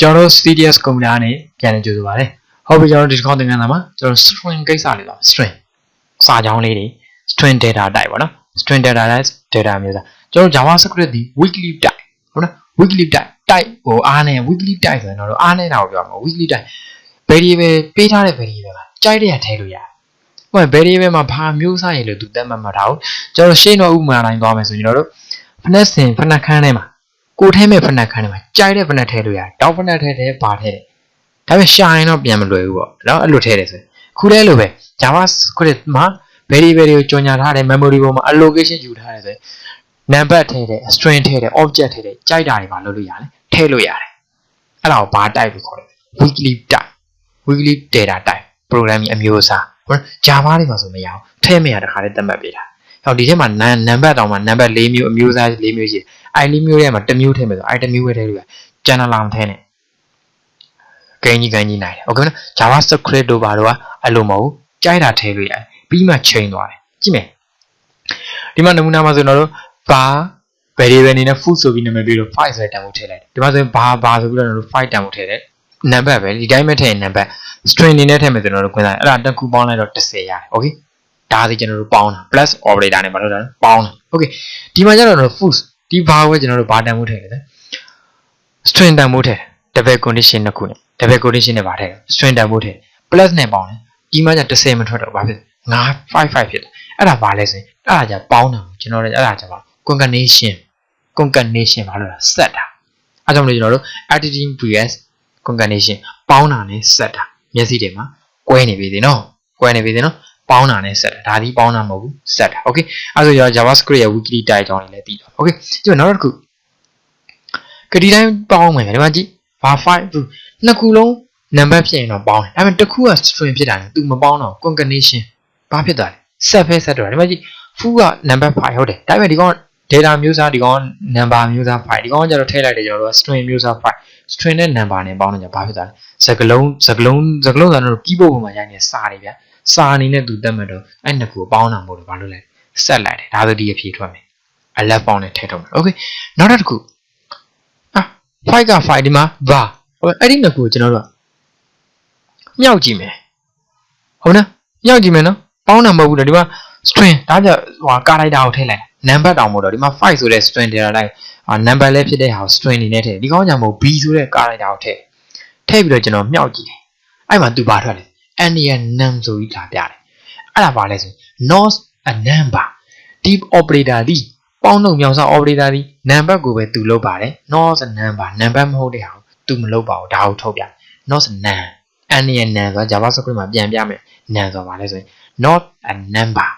ကျွန်တော်တို့ CDS ကွန်ပျူတာနဲ့ပြန်လည်ကြိုဆိုပါရစေဟုတ်ပြီကျွန်တော်တို့ဒီတစ်ခေါက်သင်ခန်းစာမှာကျွန်တော် string ကိစ္စလေးတော့ string စာကြောင်းလေးတွေ string data type ပေါ့နော် string data type data မျိုးစားကျွန်တော် JavaScript ဒီ weekly type ဟုတ်နော် weekly type type ဟိုအားနဲ့ weekly type ဆိုရင်တော့အားနေတာကိုပြောမှာ weekly type variable ပေးထားတဲ့ variable မှာကြိုက်တဲ့ရထည့်လို့ရတယ်ဟို variable မှာဘာမျိုးစားရလို့သူသတ်မှတ်မှာထားဘူးကျွန်တော်ရှင်းတော့ဥပမာတိုင်းသွားမယ်ဆိုရင်ကျွန်တော်တို့ဖနက်စင်ဖနက်ခန်းထဲမှာ ကိုထဲမဲ့ဖနက်ခန်းထဲမှာကြိုက်တဲ့ဖနက်ထည့်လို့ရတယ်တောက်ဖနက်ထည့်တယ်ဘာထည့်တယ်ဒါပေမဲ့ရှာရင်တော့ပြန်မလွယ်ဘူးပေါ့နော်အဲ့လိုထည့်တယ်ဆိုရင်ခုတည်းလိုပဲ JavaScript မှာ variable တွေကိုကြော်ညာထားတယ် memory ပေါ်မှာ allocation ယူထားတယ်ဆိုရင် number ထည့်တယ် string ထည့်တယ် object ထည့်တယ်ကြိုက်တာတွေပါလုပ်လို့ရတယ်ထည့်လို့ရတယ်အဲ့ဒါကိုဘာ type လို့ခေါ်လဲ weekly type weekly data type programming အမျိုးအစားဟုတ် Java တွေမှာဆိုမရအောင်ထည့်မရတခါလေးသတ်မှတ်ပေးတာဟောဒီထဲမှာ number တောင်မှ number ၄မျိုးအမျိုးအစား၄မျိုးရှိတယ် အဲ့ဒီမျိုးထဲမှာတစ်မျိုးထည့်မယ်ဆိုအဲ့ဒီတစ်မျိုးပဲထည့်လို့ရကျန်တာလောင်ထည့်နေဂိမ်းကြီးဂိမ်းကြီးနိုင်တယ်ဟုတ်ကဲ့နော် JavaScript တို့ဘာတို့ကအဲ့လိုမဟုတ်ကြိုက်တာထည့်လို့ရတယ်ပြီးမှချိန်သွားတယ်ကြည့်မယ်ဒီမှာနမူနာမှာဆိုကျွန်တော်တို့ဘာ variable အနေနဲ့ full ဆိုပြီးနာမည်ပေးလို့ file ဆိုတဲ့တန်ဖိုးထည့်လိုက်တယ်ဒီမှာဆိုရင်ဘာဘာဆိုပြီးတော့ကျွန်တော်တို့ file တန်ဖိုးထည့်တယ်နံပါတ်ပဲဒီတိုင်းပဲထည့်ရင်နံပါတ် string အနေနဲ့ထည့်မယ်ဆိုတော့ကျွန်တော်တို့ခွင့်စားအဲ့ဒါတစ်ခုပေါင်းလိုက်တော့10ရတယ် okay ဒါစီကျွန်တော်တို့ပေါင်းတာ plus operator နဲ့မလုပ်တာပေါင်းတာ okay ဒီမှာကျတော့ကျွန်တော် full ဒီဘာကိုပဲကျွန်တော်တို့ဘာတန်ဖိုးထည့်လဲ string တန်ဖိုးထည့် double condition တစ်ခုနဲ့ double condition နဲ့ဘာထည့် string တန်ဖိုးထည့် plus နဲ့ပေါင်းတယ်ဒီမှာကျ10မထွက်တော့ဘာဖြစ်လဲ955ဖြစ်တယ်အဲ့ဒါဘာလဲဆိုရင်အဲ့ဒါကြပေါင်းတာကျွန်တော်လည်းအဲ့ဒါကြပါ concatenation concatenation ဘာလို့လဲ set တာအဲ့ကြောင့်မလို့ကျွန်တော်တို့ attitude vs concatenation ပေါင်းတာနဲ့ set တာမျက်စိတွေမှာကွဲနေပြီသေးနော်ကွဲနေပြီသေးနော် ပေါင်းတာနဲ့ set တာဒါဒီပေါင်းတာမဟုတ်ဘူး set တာ okay အဲ့ဆိုကျွန်တော် javascript ရဲ့ weekly type ကြောင်းတွေလည်းပြီးတော့ okay ဒီမှာနောက်တစ်ခုကဒီတိုင်းပေါင်းမယ်ဒီမှာကြည့်ဘာ5နှစ်ခုလုံး number ဖြစ်ရင်တော့ပေါင်းတယ်ဒါပေမဲ့တစ်ခုက string ဖြစ်တာလေ तू မပေါင်းတော့ concatenation ဘာဖြစ်သွားလဲ set ပဲ set တော့ဒီမှာကြည့် full က number 5ဟုတ်တယ်ဒါပေမဲ့ဒီကောင် data မျိုးစားဒီကောင် number မျိုးစား5ဒီကောင်ကျတော့ထည့်လိုက်တယ်ကျွန်တော်တို့ string မျိုးစား5 string နဲ့ number နဲ့ပေါင်းတော့ဘာဖြစ်သွားလဲစကလုံးစကလုံးစကလုံးဆိုတော့ keyboard ပေါ်မှာရိုက်နေစာတွေဗျ စာအနေနဲ့ तू တက်မှတ်တော့အဲ့နှစ်ခုကိုပေါင်းတာမဟုတ်တော့ဘာလို့လဲ set လိုက်တယ်ဒါဆိုဒီအဖြေထွက်မယ်အလက်ပေါင်းနဲ့ထည့်ထုတ်မယ် okay နောက်တစ်ခုအာ5က5ဒီမှာဘာဟုတ်အဲ့ဒီနှစ်ခုကိုကျွန်တော်တို့ကမြောက်ကြည့်မယ်ဟုတ်နော်မြောက်ကြည့်မယ်နော်ပေါင်းတာမဟုတ်ဘူးလေဒီမှာ string ဒါကြဟိုကာလိုက်တာကိုထည့်လိုက် number တောင်မဟုတ်တော့ဒီမှာ5ဆိုတဲ့ string တွေလိုက်အာ number လည်းဖြစ်တဲ့ဟာကို string အနေနဲ့ထည့်ဒီကောင်းကြောင့်မို့ b ဆိုတဲ့ကာလိုက်တာကိုထည့်ထည့်ပြီးတော့ကျွန်တော်မြောက်ကြည့်တယ်အဲ့မှာသူဘာထွက်လဲ n ရဲ့ num ဆိုပြီးလာပြတယ်အဲ့ဒါဘာလဲဆို not a number deep operator ဒီပေါင်းတော့မြောင်စား operator ဒီ number ကိုပဲသူလုပ်ပါတယ် not a number number မဟုတ်တဲ့ဟာကိုသူမလုပ်ပါဘူးဒါကိုထုတ်ပြ not a num n ရဲ့ num ဆိုတော့ javascript မှာပြန်ပြမယ် num ဆိုပါလဲဆိုရင် not a number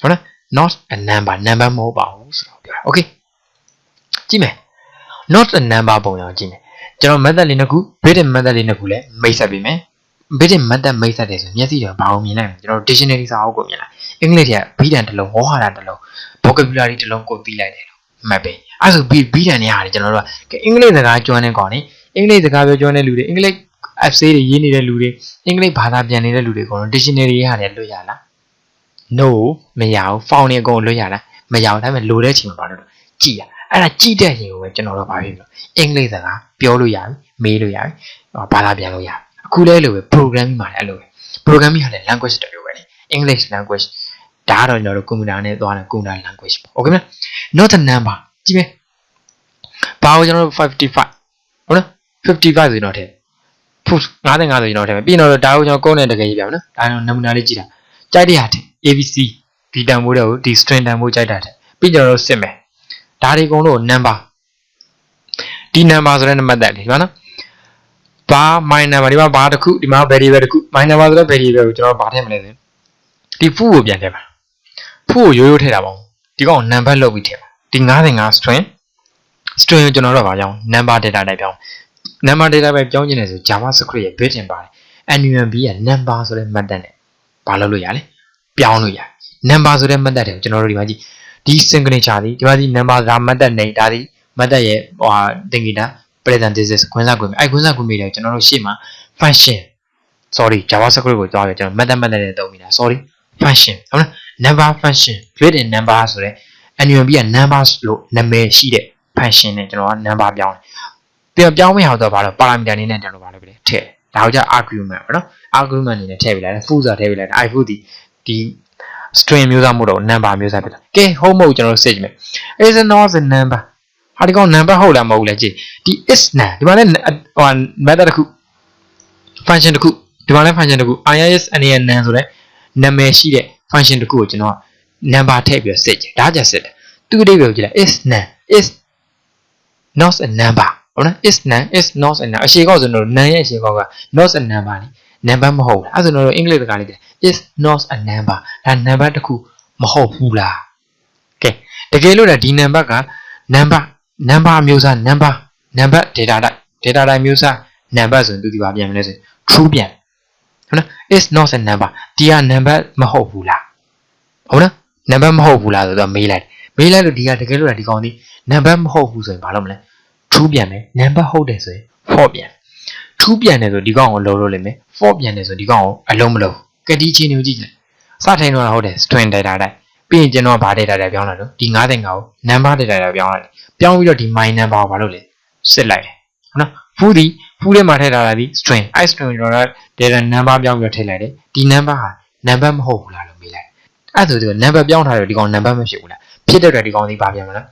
ဟုတ်လား not a number number မဟုတ်ပါဘူးဆိုတော့ပြောတာ okay ကြည့်မယ် not a number ပုံရောကြည့်မယ်ကျွန်တော် method လေးနှစ်ခု built-in method လေးနှစ်ခုလည်းမိတ်ဆက်ပေးမယ် built-in method မိတ်ဆက်တယ်ဆိုမျက်စိတော့ဘာကိုမြင်လိုက်မလဲကျွန်တော် dictionary စာအုပ်ကိုမြင်လိုက်အင်္ဂလိပ်ထဲက beat တစ်လုံးဝေါ်ဟာတာတစ်လုံး vocabulary တစ်လုံးကိုပြီးလိုက်တယ်လို့မှတ်ပေးအဲဆို beat beat နဲ့ဟာတယ်ကျွန်တော်တို့ကအင်္ဂလိပ်စကားကျွမ်းတဲ့ကောင်နေအင်္ဂလိပ်စကားပြောကျွမ်းတဲ့လူတွေအင်္ဂလိပ် essay တွေရေးနေတဲ့လူတွေအင်္ဂလိပ်ဘာသာပြန်နေတဲ့လူတွေကတော့ dictionary ဟာတယ်လွတ်ရလား no မရဘူး found နေအကုန်လွတ်ရလားမရဘူးဒါပေမဲ့လိုတဲ့အချိန်မှာဘာလို့ကြည့်ရအဲ့ဒါကြည့်တဲ့ရင်ကိုပဲကျွန်တော်တို့ဘာဖြစ်လို့အင်္ဂလိပ်စကားပြောလို့ရပြီမေးလို့ရပြီဘာသာပြန်လို့ရ အခုလဲလို့ပဲ programming မှာလည်းအဲ့လိုပဲ programming ဟာလည်း language တစ်မျိုးပဲလေ English language ဒါကတော့ကျွန်တော်တို့ကွန်ပျူတာနဲ့သွားတဲ့ကွန်ပျူတာ language ပေါ့ okay မလား not a number ကြည့်မယ်ဘာကိုကျွန်တော်တို့55ဟုတ်လား55ဆိုတော့တဲ့ push 95ဆိုကျွန်တော်ထည့်မယ်ပြီးတော့ဒါကိုကျွန်တော်ကုန်းနဲ့တကယ်ရေးပြမယ်နော်ဒါတော့နမူနာလေးကြည့်တာကြိုက်တဲ့ဟာထည့် ABC ဒီတန်ဖိုးတွေကိုဒီ string တန်ဖိုးကြိုက်တာထည့်ပြီးကျွန်တော်တို့စစ်မယ်ဒါတွေအကုန်လုံး number ဒီ number ဆိုတဲ့နံပါတ်လေးဒီမှာနော် ဘာ my number ဒီမှာဘာတစ်ခုဒီမှာ variable တစ်ခု my number ဆိုတဲ့ variable ကိုကျွန်တော်ဘာထည့်မလဲဆိုဒီ full ကိုပြန်ထည့်ပါ full ကိုရိုးရိုးထည့်တာပေါ့ဒီကောင် number လုပ်ပြီးထည့်ပါဒီ95 string string ကိုကျွန်တော်တို့ဘာကြောင်း number data type ပြောင်း number data ပဲပြောင်းကျင်တယ်ဆို JavaScript ရဲ့ built-in ပါတယ် NUMB ရဲ့ number ဆိုတဲ့ method နဲ့ဘာလုပ်လို့ရလဲပြောင်းလို့ရ number ဆိုတဲ့ method တွေကိုကျွန်တော်တို့ဒီမှာကြည့်ဒီ signature ဒီဒီမှာကြည့် number က method နေဒါဒီ method ရဲ့ဟိုဟာသင်္ကေတ parenthesis ခွင့်စားခွင့်အဲ့ခွင့်စားခွင့်မိတယ်ကျွန်တော်တို့ရှေ့မှာ function sorry JavaScript ကိုသွားပြီးကျွန်တော် method method နဲ့သုံးမိတာ sorry function ဟုတ်လား number function built-in number ဆိုတဲ့ NUMB က numbers လို့နာမည်ရှိတဲ့ function နဲ့ကျွန်တော်က number ပြောင်းတယ်ပြန်ပြောင်းမရတော့ဘာလို့ parameter အနေနဲ့တန်လို့ဘာလို့ပြလဲထည့်ဒါကိုကြ argument ပေါ့နော် argument အနေနဲ့ထည့်ပြလိုက်တယ် full ဆိုတာထည့်ပြလိုက်တယ် i full ဒီဒီ string မျိုးစားမဟုတ်တော့ number မျိုးစားဖြစ်တာကဲ home mode ကျွန်တော်တို့စစ်ကြည့်မယ် is not a number ဟာဒီကောင် number ဟုတ်လားမဟုတ်လဲကြည့်ဒီ is nan ဒီမှာလည်းဟို method တစ်ခု function တစ်ခုဒီမှာလည်း function တစ်ခု is အနေနဲ့ nan ဆိုတဲ့နာမည်ရှိတဲ့ function တစ်ခုကိုကျွန်တော် number ထည့်ပြီးစစ်ကြည့်ဒါကြစစ်တယ်သူ့အဓိပ္ပာယ်ကိုကြည့်လိုက် is nan is not a number ဟုတ်နော် is nan is not a number အရှိကောက်ဆိုတော့ nan ရဲ့အရှိကောက်က not a number လေ number မဟုတ်ဘူးအဲ့ဆိုတော့အင်္ဂလိပ်စကားလေးကြည့် is not a number ဒါ number တစ်ခုမဟုတ်ဘူးလားကဲတကယ်လို့ဒါဒီ number က number number အမျိုးအစား number number data type data type မျိုးစား number ဆိုရင်သူဒီပါပြန်မလဲဆိုရင် true ပြန်ဟုတ်နော် is not a number ဒီက number မဟုတ်ဘူးလားဟုတ်နော် number မဟုတ်ဘူးလားဆိုတော့မေးလိုက်မေးလိုက်လို့ဒီကတကယ်လို့ဒါဒီကောင်ဒီ number မဟုတ်ဘူးဆိုရင်ဘာလုပ်မလဲ true ပြန်မယ် number ဟုတ်တယ်ဆိုရင် false ပြန် true ပြန်တယ်ဆိုဒီကောင်ကိုလုံးလို့လိမ့်မယ် false ပြန်တယ်ဆိုဒီကောင်ကိုအလုံးမလုံးကတိချင်းကိုကြည့်ကြည့်စထိုင်တော့ဟုတ်တယ် string data type ပြီးရင်ကျွန်တော်ဗာ data type ပြောင်းလာတော့ဒီ9တင်ကကို number data type ပြောင်းလာတယ်ပြောင်းပြီးတော့ဒီ my number ကိုဘာလုပ်လဲစစ်လိုက်တယ်ဟုတ်နော် full ဒီ full ထဲမှာထည့်ထားတာဒီ string i string ကျွန်တော်က data number ပြောင်းပြီးတော့ထည့်လိုက်တယ်ဒီ number ဟာ number မဟုတ်ဘူးလားလို့မေးလိုက်အဲ့ဆိုဒီ number ပြောင်းထားတယ်ဒီကောင် number မဖြစ်ဘူးလားဖြစ်တဲ့အတွက်ဒီကောင်ဒီဘာပြန်မလဲ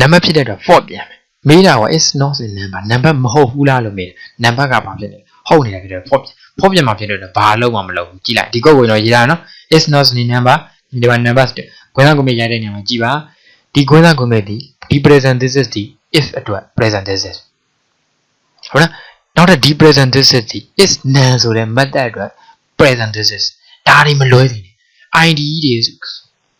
number ဖြစ်တဲ့အတွက် false ပြန်မယ်မေးတာက is not a number number မဟုတ်ဘူးလားလို့မေးတယ် number ကဘာဖြစ်လဲဟုတ်နေတာဖြစ်တယ် false ပြန် false ပြန်မှာဖြစ်တဲ့အတွက်ဘာလုံးမှမလုပ်ဘူးကြည့်လိုက်ဒီကုတ်ဝင်တော့ရေးတာနော် is not a number ဒီမှာ number ခွင့်စားကုန်မြေရိုက်တဲ့နေရာမှာကြည့်ပါဒီခွင့်စားကုန်မြေဒီဒီ present this is ဒီ if အတွက် present this is ဟုတ်လားနောက်ထပ်ဒီ present this is ဒီ is none ဆိုတဲ့ method အတွက် present this is ဒါတွေမလွဲသေးဘူး id တွေ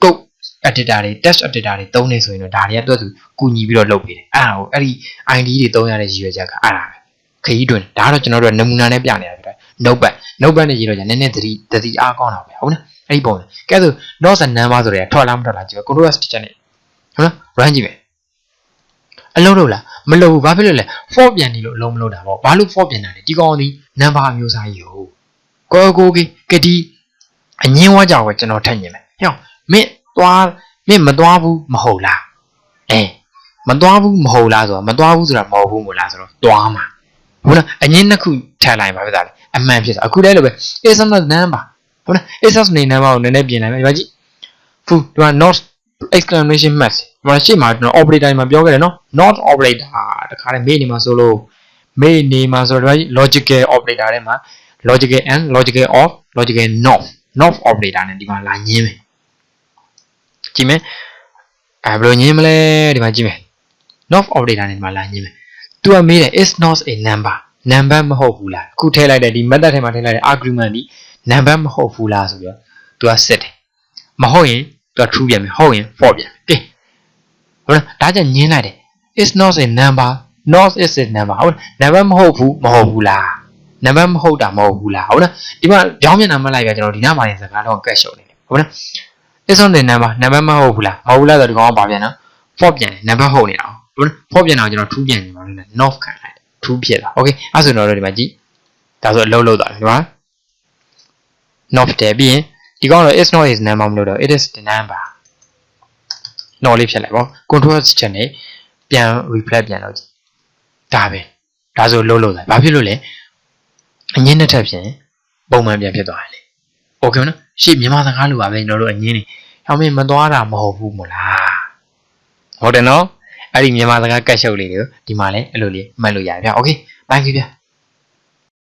code editor တွေ text editor တွေသုံးနေဆိုရင်တော့ဒါတွေကသူ့သူကူညီပြီးတော့လုပ်ပေးတယ်အဲ့ဒါကိုအဲ့ဒီ id တွေသုံးရတဲ့ရည်ရွယ်ချက်ကအဲ့ဒါပဲခရီးတွင်ဒါကတော့ကျွန်တော်တို့ကနမူနာနဲ့ပြနေတာဖြစ်တယ် notepad notepad နဲ့ရေးတော့じゃနည်းနည်းသတိသတိအားကောင်းတာပဲဟုတ်လား အဲ့ဒီပုံစံကဲဆို not a number ဆိုတဲ့ထွက်လားမထွက်လားကြည့်ပါ control s teacher နဲ့ဟုတ်လား run ကြည့်မယ်အလုံးလို့လားမလုံးဘူးဘာဖြစ်လို့လဲ for ပြန်နေလို့အလုံးမလုံးတာပေါ့ဘာလို့ for ပြန်တာလဲဒီကောင်ဒီ number အမျိုးအစားယူကိုကိုကေကတိအငင်းဝါကြောက်ပဲကျွန်တော်ထက်ညင်မယ်ဟဲ့မင်းသွားမင်းမသွားဘူးမဟုတ်လားအဲမသွားဘူးမဟုတ်လားဆိုတော့မသွားဘူးဆိုတာမဟုတ်ဘူးမို့လားဆိုတော့သွားမှာဟုတ်လားအငင်းနှစ်ခုထည့်လိုက်ပါပဲသားလေအမှန်ဖြစ်တာအခုတည်းလို့ပဲ is not number ဟုတ်လား is not number ကိုနည်းနည်းပြင်လိုက်မယ်ဒီမှာကြည့် full ဒီမှာ not exclamation mark ဒီမှာရှေ့မှာကျွန်တော် operator မှာပြောခဲ့တယ်နော် not operator တခါတည်းမေ့နေမှာဆိုလို့မေ့နေမှာဆိုတော့ logical operator ထဲမှာ logical and logical of logical not not operator နဲ့ဒီမှာလာညင်းမယ်ကြည့်မယ်အဲဘယ်လိုညင်းမလဲဒီမှာကြည့်မယ် not operator နဲ့ဒီမှာလာညင်းမယ်သူကမေးတယ် is not a number number မဟုတ်ဘူးလားအခုထည့်လိုက်တဲ့ဒီ method ထဲမှာထည့်လိုက်တဲ့ argument ဒီ number မဟုတ်ဘူးလားဆိုပြီးတော့သူကစစ်တယ်မဟုတ်ရင်သူက true ပြန်မယ်ဟုတ်ရင် false ပြန်မယ်ကဲဟုတ်လားဒါကြောင့်ညင်းလိုက်တယ် is not a number not is a number ဟုတ်လား number မဟုတ်ဘူးမဟုတ်ဘူးလား number မဟုတ်တာမဟုတ်ဘူးလားဟုတ်လားဒီမှာကြောင်းမျက်နှာမလိုက်ပြကျွန်တော်ဒီနားမှာနေစကားတော့ကတ်ရှုံနေတယ်ဟုတ်လား is not a number number မဟုတ်ဘူးလားမဟုတ်ဘူးလားဆိုတော့ဒီကောင်ကဘာပြန်နော် false ပြန်တယ် number ဟုတ်နေတာဟုတ်လား false ပြန်တာကိုကျွန်တော် true ပြန်နေပါလို့ not ခံလိုက် true ဖြစ်တာ okay အဲ့ဆိုတော့ဒီမှာကြည့်ဒါဆိုအလုပ်လုပ်တာဒီမှာ not တယ်ပြီးရင်ဒီကောင်တော့ is not is number မလို့တော့ it is the number not လေးဖြစ်လိုက်ပေါ့ control ချက်နဲ့ပြန် reply ပြန်တော့ဒါပဲဒါဆိုလုံးလုံးလိုက်ဘာဖြစ်လို့လဲအငင်းတစ်ထပ်ဖြင့်ပုံမှန်ပြန်ဖြစ်သွားတယ်လေ okay နော်ရှေ့မြန်မာစကားလိုပါပဲကျွန်တော်တို့အငင်းနေဟောင်းမင်းမသွားတာမဟုတ်ဘူးမို့လားဟုတ်တယ်နော် အဲ့ဒီမြန်မာစကားကတ်ရှုပ်လေးတွေကိုဒီမှာလည်းအဲ့လိုလေးမှတ်လို့ရပြ okay ဘိုင်ကြီးဗျ